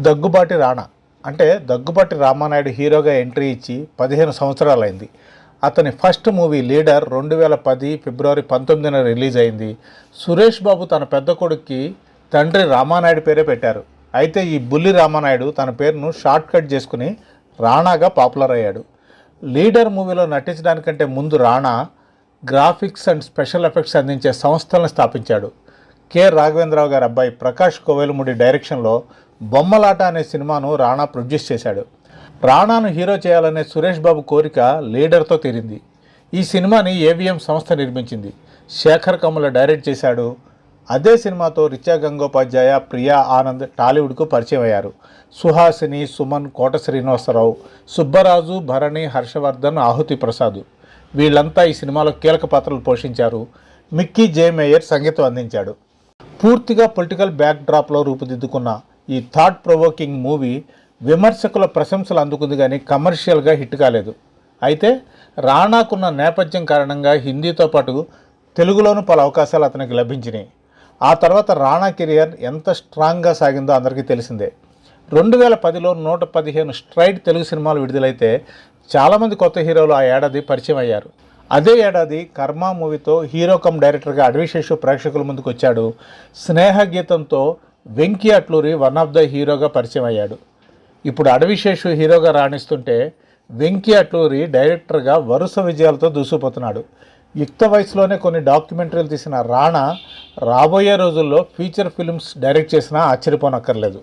దగ్గుబాటి రాణా. అంటే దగ్గుబాటి రామానాయుడు హీరోగా ఎంట్రీ ఇచ్చి పదిహేను సంవత్సరాలైంది. అతని ఫస్ట్ మూవీ లీడర్ రెండు వేల పది ఫిబ్రవరి పంతొమ్మిదిన రిలీజ్ అయింది. సురేష్ బాబు తన పెద్ద కొడుక్కి తండ్రి రామానాయుడు పేరే పెట్టారు. అయితే ఈ బుల్లి రామానాయుడు తన పేరును షార్ట్ కట్ చేసుకుని రాణాగా పాపులర్ అయ్యాడు. లీడర్ మూవీలో నటించడానికంటే ముందు Rana graphics and special effects అందించే సంస్థలను స్థాపించాడు. కె. రాఘవేంద్రరావు గారి అబ్బాయి ప్రకాష్ కోవెలముడి డైరెక్షన్లో బొమ్మలాట అనే సినిమాను రాణా ప్రొడ్యూస్ చేశాడు. రాణాను హీరో చేయాలనే సురేష్ బాబు కోరిక లీడర్తో తీరింది. ఈ సినిమాని ఏవిఎం సంస్థ నిర్మించింది. శేఖర్ కమల డైరెక్ట్ చేశాడు. అదే సినిమాతో రిచా గంగోపాధ్యాయ ప్రియా ఆనంద్ టాలీవుడ్కు పరిచయం అయ్యారు. సుహాసిని సుమన్ కోట శ్రీనివాసరావు సుబ్బరాజు భరణి హర్షవర్ధన్ ఆహుతి ప్రసాద్. వీళ్ళంతా ఈ సినిమాలో కీలక పాత్రలు పోషించారు. మిక్కీ జే మేయర్ సంగీతం అందించాడు. పూర్తిగా పొలిటికల్ బ్యాక్ డ్రాప్లో రూపుదిద్దుకున్న ఈ థాట్ ప్రొవోకింగ్ మూవీ విమర్శకుల ప్రశంసలు అందుకుంది కానీ కమర్షియల్గా హిట్ కాలేదు. అయితే రాణాకున్న నేపథ్యం కారణంగా హిందీతో పాటు తెలుగులోనూ పలు అవకాశాలు అతనికి లభించినాయి. ఆ తర్వాత రాణా కెరియర్ ఎంత స్ట్రాంగ్గా సాగిందో అందరికీ తెలిసిందే. రెండు వేల పదిలో నూట పదిహేను స్ట్రైట్ తెలుగు సినిమాలు విడుదలైతే చాలామంది కొత్త హీరోలు ఆ ఏడాది పరిచయం అయ్యారు. అదే ఏడాది కర్మ మూవీతో హీరో కమ్ డైరెక్టర్గా అడ్విశేషు ప్రేక్షకుల ముందుకు వచ్చాడు స్నేహ గీతంతో Venky Atluri one of the హీరోగా పరిచయం అయ్యాడు ఇప్పుడు అడవిశేషు హీరోగా రాణిస్తుంటే వెంకీ అట్లూరి డైరెక్టర్గా వరుస విజయాలతో దూసుకుపోతున్నాడు. యుక్త వయసులోనే కొన్ని డాక్యుమెంటరీలు తీసిన రాణా రాబోయే రోజుల్లో ఫీచర్ ఫిల్మ్స్ డైరెక్ట్ చేసినా ఆశ్చర్యపోనక్కర్లేదు.